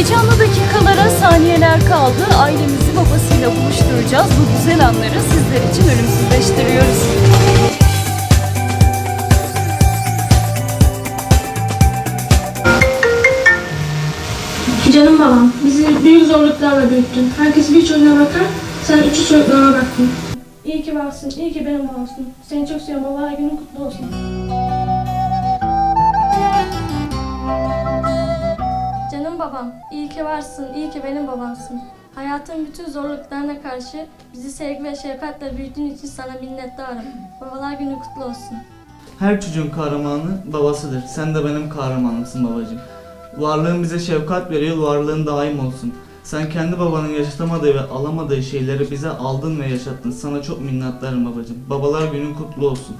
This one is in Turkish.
Dakikalara saniyeler kaldı. Ailemizi babasıyla buluşturacağız. Bu güzel anları sizler için ölümsüzleştiriyoruz. Canım babam, bizi büyük zorluklarla büyüttün. Herkes bir çocuğuna bakar, sen üçü çocuklarına baktın. İyi ki varsın, iyi ki benim babamsın. Seni çok seviyorum baba, günün kutlu olsun. Babam, iyi ki varsın, iyi ki benim babamsın. Hayatın bütün zorluklarına karşı bizi sevgi ve şefkatle büyüttüğün için sana minnettarım. Babalar günü kutlu olsun. Her çocuğun kahramanı babasıdır. Sen de benim kahramanımsın babacığım. Varlığın bize şefkat veriyor, varlığın daim olsun. Sen kendi babanın yaşatamadığı ve alamadığı şeyleri bize aldın ve yaşattın. Sana çok minnettarım babacığım. Babalar günün kutlu olsun.